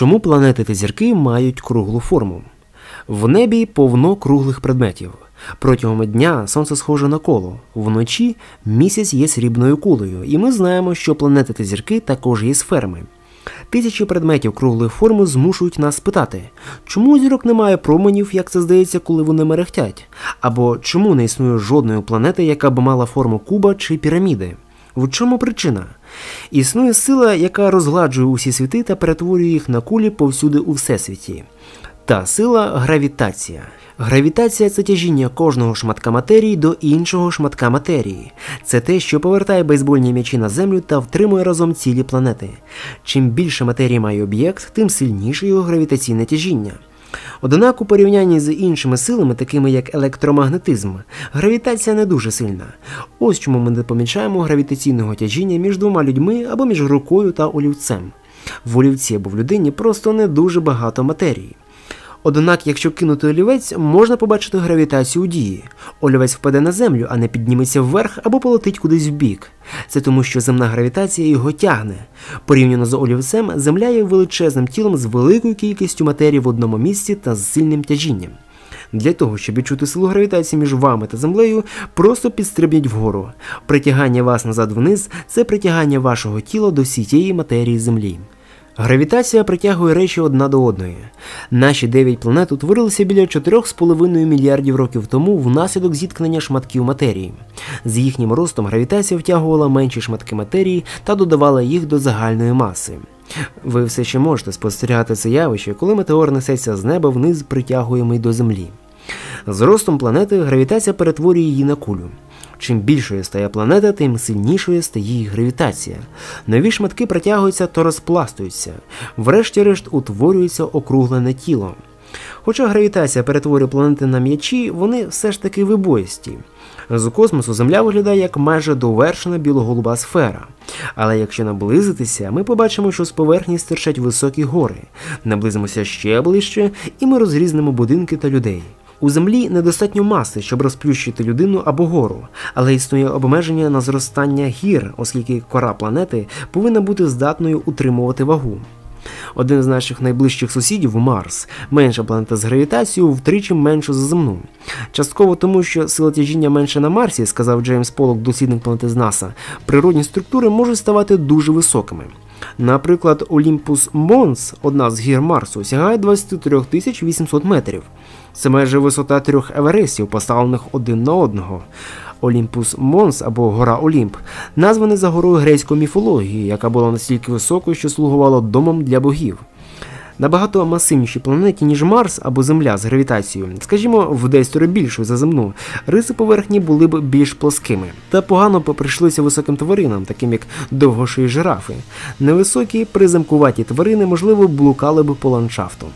Чому планети та зірки мають круглу форму? В небі повно круглих предметів. Протягом дня сонце схоже на коло, вночі місяць є срібною кулею, і ми знаємо, що планети та зірки також є сферами. Тисячі предметів круглої форми змушують нас питати, чому зірок немає променів, як це здається, коли вони мерехтять, або чому не існує жодної планети, яка б мала форму куба чи піраміди. В чому причина? Існує сила, яка розгладжує усі світи та перетворює їх на кулі повсюди у всесвіті. Та сила гравітація. Гравітація це тяжіння кожного шматка матерії до іншого шматка матерії. Це те, що повертає бейсбольні м'ячі на землю та втримує разом цілі планети. Чим більше матерії має об'єкт, тим сильніше його гравітаційне тяжіння. Однак у порівнянні з іншими силами, такими як електромагнетизм, гравітація не дуже сильна. Ось чому ми не помічаємо гравітаційного тяжіння між двома людьми або між рукою та олівцем. В олівці або в людині просто не дуже багато матерії. Однак, якщо кинути олівець, можна побачити гравітацію дії. Олівець впаде на землю, а не підніметься вверх або полетить кудись в бік. Це тому, що земна гравітація його тягне. Порівняно з олівцем, земля є величезним тілом з великою кількістю матерії в одному місці та з сильним тяжінням. Для того, щоб відчути силу гравітації між вами та землею, просто підстрибніть вгору. Притягання вас назад вниз це притягання вашого тіла до всієї матерії Землі. Гравітація притягує речі одна до одної. Наші дев'ять планет утворилися біля 4,5 мільярдів років тому внаслідок зіткнення шматків матерії. З їхнім ростом гравітація втягувала менші шматки матерії та додавала їх до загальної маси. Ви все ще можете спостерігати це явище, коли метеор несеться з неба вниз, притягуємий до Землі. З ростом планети гравітація перетворює її на кулю. Чим більшою стає планета, тим сильнішою стає її гравітація. Нові шматки притягуються та розпластуються, врешті-решт утворюється округлене тіло. Хоча гравітація перетворює планети на м'ячі, вони все ж таки вибоїсті. З космосу Земля виглядає як майже довершена білоголуба сфера. Але якщо наблизитися, ми побачимо, що з поверхні стирчать високі гори. Наблизимося ще ближче, і ми розрізнемо будинки та людей. У землі недостатньо маси, щоб розплющити людину або гору, але існує обмеження на зростання гір, оскільки кора планети повинна бути здатною утримувати вагу. Один з наших найближчих сусідів Марс, менша планета з гравітацією втричі менша за земну. Частково тому, що сила тяжіння менша на Марсі, сказав Джеймс Полок, дослідник планети з НАСА, природні структури можуть ставати дуже високими. Наприклад, Олімпус Монс, одна з гір Марсу, сягає 23 800 метрів. Це майже висота трьох Еверестів, поставлених один на одного. Олімпус Монс або Гора Олімп, назване за горою грецької міфології, яка була настільки високою, що слугувала домом для богів. Набагато масивнішій планеті, ніж Марс або Земля з гравітацією, скажімо, в десятеро більшою за земну, риси поверхні були б більш плоскими. Та погано прийшлися високим тваринам, таким як довгошиї жирафи. Невисокі, приземкуваті тварини, можливо, блукали б по ландшафту.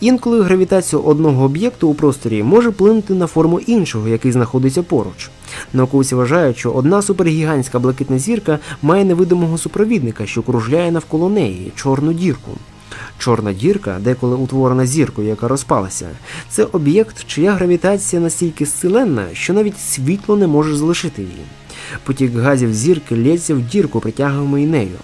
Інколи гравітація одного об'єкту у просторі може плинути на форму іншого, який знаходиться поруч. Науковці вважають, що одна супергігантська блакитна зірка має невидимого супровідника, що кружляє навколо неї чорну дірку. Чорна дірка, деколи утворена зіркою, яка розпалася, це об'єкт, чия гравітація настільки силенна, що навіть світло не може залишити її. Потік газів зірки лється в дірку, притягуємо і нею.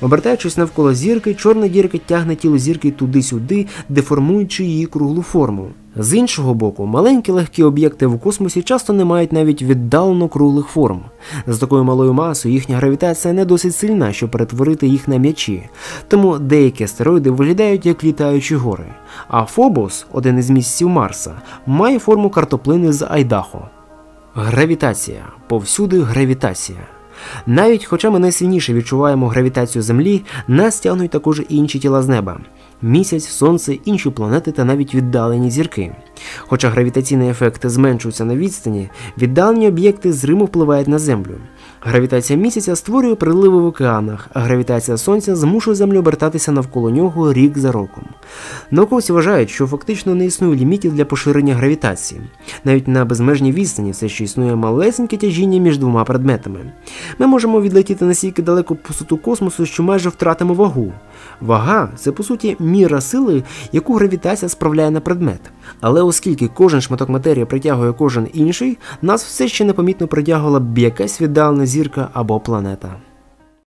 Обертаючись навколо зірки, чорна дірка тягне тіло зірки туди-сюди, деформуючи її круглу форму. З іншого боку, маленькі легкі об'єкти в космосі часто не мають навіть віддалено круглих форм. З такою малою масою їхня гравітація не досить сильна, щоб перетворити їх на м'ячі. Тому деякі астероїди виглядають як літаючі гори. А Фобос, один із місяців Марса, має форму картоплини з Айдахо. Гравітація. Повсюди гравітація. Навіть хоча ми найсильніше відчуваємо гравітацію Землі, нас тягнуть також інші тіла з неба. Місяць, сонце, інші планети та навіть віддалені зірки. Хоча гравітаційний ефект зменшується на відстані, віддалені об'єкти зриму впливають на Землю. Гравітація місяця створює приливи в океанах, а гравітація сонця змушує Землю обертатися навколо нього рік за роком. Науковці вважають, що фактично не існує лімітів для поширення гравітації. Навіть на безмежній відстані все ще існує малесеньке тяжіння між двома предметами. Ми можемо відлетіти настільки далеко по пустоту космосу, що майже втратимо вагу. Вага це по суті міра сили, яку гравітація справляє на предмет. Але оскільки кожен шматок матерії притягує кожен інший, нас все ще непомітно притягувала б якась віддалена зірка або планета.